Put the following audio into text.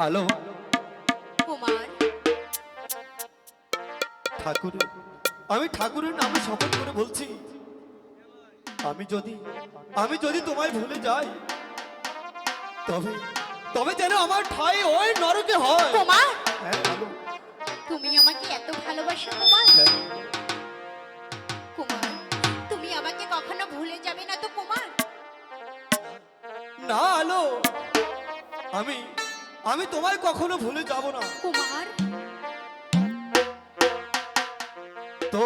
আলো কুমার। ঠাকুর আমি ঠাকুরের নামে শপথ করে বলছি আমি যদি আমি যদি তোমায় ভুলে যাই তবে তবে যেন আমার ঠাই ওই নরকে হয়। কুমার হ্যাঁ আলো তুমি আমাকে এত ভালোবাসো কুমার? হ্যাঁ। কুমার তুমি আমাকে কখনো ভুলে যাবে না তো কুমার? না আলো। আমি আমি তোমায় কখনো ভুলে যাব না। কুমার। তো